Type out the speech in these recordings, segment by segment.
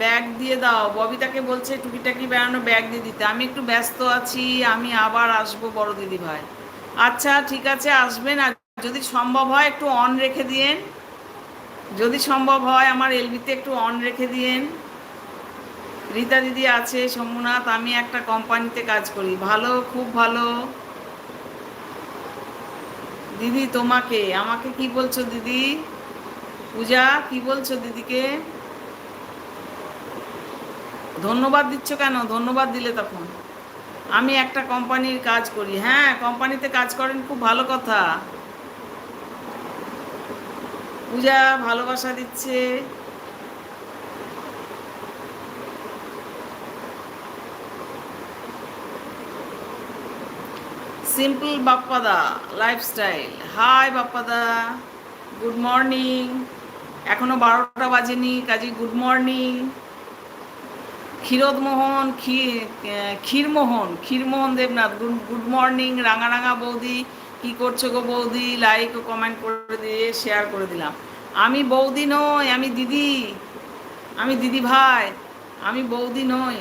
Bag দিয়ে দাও। ববিতাকে বলছে, টুকিটাকি বেড়ানো ব্যাগ দিয়ে দিতে। আমি একটু ব্যস্ত আছি, আমি আবার আসব বড় দিদি ভাই। আচ্ছা ঠিক আছে, আসবেন। আর যদি সম্ভব হয়, একটু অন রেখে দিয়েন। যদি সম্ভব হয়, আমার এলবিতে একটু অন রেখে দিয়েন। রীতা দিদি আছে, সোমনাথ, আমি একটা কোম্পানিতে কাজ করি। ভালো, খুব ভালো। দিদি, তোমাকে। আমাকে কি বলছো দিদি? পূজা, কি বলছো দিদিকে? ধন্যবাদ দিচ্ছ কেন? ধন্যবাদ দিলে তখন। আমি একটা কোম্পানির কাজ করি। হ্যাঁ কোম্পানিতে কাজ করেন, খুব ভালো কথা। পূজা ভালোবাসা দিচ্ছে। সিম্পল বাপ্পাদা লাইফস্টাইল। হাই বাপ্পাদা, গুড মর্নিং। এখনও বারোটা বাজেনি, কাজে, good morning. Kshirodmohan Kshirmohan Kshirmohan Debnath good good morning রাঙা রাঙা বৌদি, কি করছ গো বৌদি? লাইক ও কমেন্ট করে দিয়ে শেয়ার করে দিলাম। আমি বৌদি নই, আমি দিদি আমি দিদি ভাই, আমি বৌদি নই।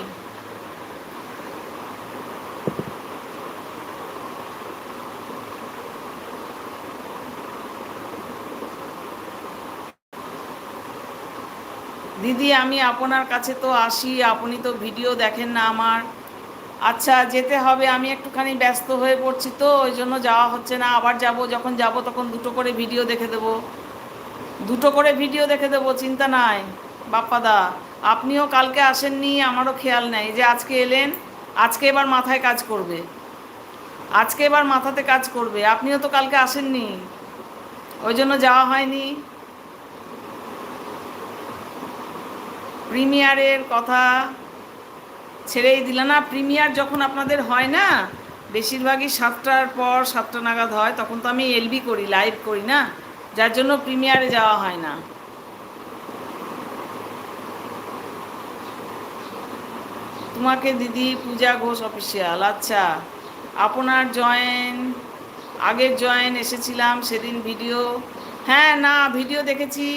দিদি, আমি আপনার কাছে তো আসি, আপনি তো ভিডিও দেখেন না আমার। আচ্ছা যেতে হবে, আমি একটুখানি ব্যস্ত হয়ে পড়ছি তো, ওই জন্য যাওয়া হচ্ছে না। আবার যাব, যখন যাব তখন দুটো করে ভিডিও দেখে দেব। দুটো করে ভিডিও দেখে দেব, চিন্তা নাই, বাপ্পাদা। আপনিও কালকে আসেননি, আমারও খেয়াল নেই। যে আজকে এলেন, আজকে এবার মাথায় কাজ করবে। আজকে এবার মাথাতে কাজ করবে। আপনিও তো কালকে আসেননি। ওই জন্য যাওয়া হয়নি। প্রিমিয়ারের কথা ছেড়েই দিল না, প্রিমিয়ার যখন আপনাদের হয় না, বেশিরভাগই সাতটার পর সাতটা নাগাদ হয়, তখন তো আমি এলবি করি, লাইভ করি না, যার জন্য প্রিমিয়ারে যাওয়া হয় না। তোমাকে দিদি পূজা ঘোষ অফিসিয়াল আচ্ছা। আপনার জয়েন, আগের জয়েন এসেছিলাম, সেদিন ভিডিও। হ্যাঁ না, ভিডিও দেখেছি।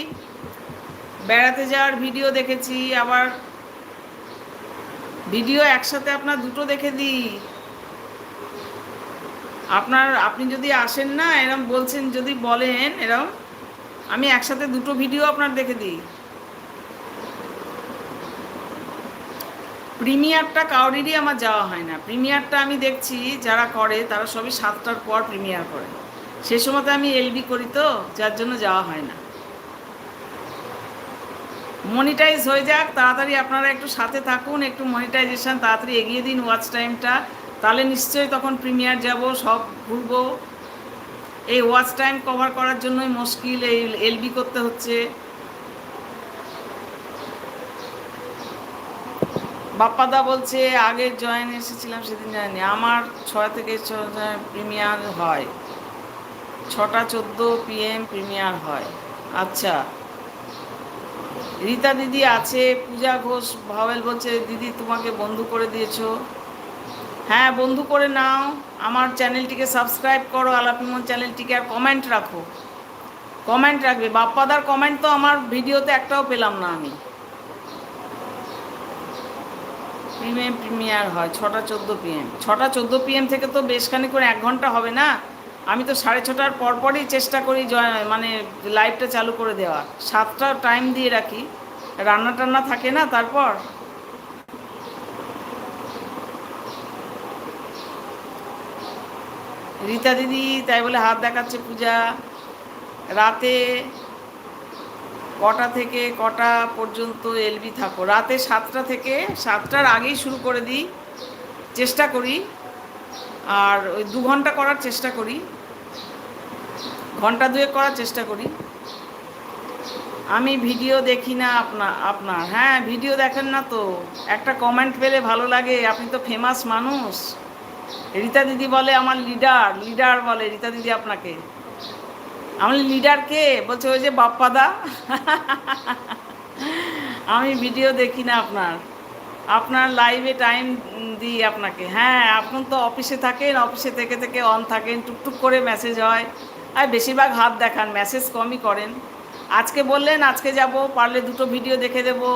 বেড়াতে যাওয়ার ভিডিও দেখেছি, আবার ভিডিও একসাথে আপনার দুটো দেখে দিই। আপনার, আপনি যদি আসেন না, এরম বলছেন, যদি বলেন, এরম, আমি একসাথে দুটো ভিডিও আপনার দেখে দিই। প্রিমিয়ারটা কাউরিরই আমার যাওয়া হয় না। প্রিমিয়ারটা আমি দেখছি, যারা করে, তারা সবই সাতটার পর প্রিমিয়ার করে। সে সময়তে আমি এলবি করি তো, যার জন্য যাওয়া হয় না। মনিটাইজ হয়ে যাক, তাড়াতাড়ি আপনারা একটু সাথে থাকুন, একটু মনিটাইজেশন তাড়াতাড়ি এগিয়ে দিন ওয়াচ টাইমটা তাহলে নিশ্চয়ই তখন প্রিমিয়ার যাব, সব ঘুরবো। এই ওয়াচ টাইম কভার করার জন্যই মুশকিল, এই এলবি করতে হচ্ছে। বাপ্পাদা বলছে আগের জয়েন এসেছিলাম, সেদিন জানি আমার ছয় থেকে প্রিমিয়ার হয়। ছটা চোদ্দ পিএম প্রিমিয়ার হয়। আচ্ছা। রীতা দিদি আছে, পূজা ঘোষ, ভাওয়েল বলছে, দিদি, তোমাকে বন্ধু করে দিয়েছ। হ্যাঁ বন্ধু করে নাও। আমার চ্যানেলটিকে সাবস্ক্রাইব করো আলাপিমন চ্যানেলটিকে, আর কমেন্ট রাখো। কমেন্ট রাখবে। বাপ্পাদার কমেন্ট তো আমার ভিডিওতে একটাও পেলাম না আমি। প্রিমিয়াম প্রিমিয়ার হয়, ছটা চোদ্দ পিএম ছটা চোদ্দ পিএম থেকে তো বেশ খানিক্ষণ এক ঘণ্টা হবে না? আমি তো সাড়ে ছটার পরপরই চেষ্টা করি মানে লাইভটা চালু করে দেওয়া। সাতটা টাইম দিয়ে রাখি। রান্না টান্না থাকে না, তারপর? রীতা দিদি তাই বলে হাত দেখাচ্ছে পূজা। রাতে কটা থেকে কটা পর্যন্ত এলবি থাকো? রাতে সাতটা থেকে সাতটার আগেই শুরু করে দিই। চেষ্টা করি। আর ওই দু ঘণ্টা করার চেষ্টা করি। ঘণ্টা দুয়েক করার চেষ্টা করি। আমি ভিডিও দেখি না আপনার আপনার। হ্যাঁ ভিডিও দেখেন না তো। একটা কমেন্ট পেলে ভালো লাগে। আপনি তো ফেমাস মানুষ। রীতা দিদি বলে আমার লিডার লিডার বলে রীতা দিদি আপনাকে। আমার লিডার কে? বলছে, ওই যে বাপ্পাদা। আমি ভিডিও দেখি না আপনার। আপনার লাইভে টাইম দিই আপনাকে। হ্যাঁ আপনি তো অফিসে থাকেন অফিসে থেকে থেকে অন থাকেন, টুকটুক করে মেসেজ হয়। আর বেশিরভাগ হাত দেখান মেসেজ কমই করেন। আজকে বললেন, আজকে যাব, পারলে দুটো ভিডিও দেখে দেবো।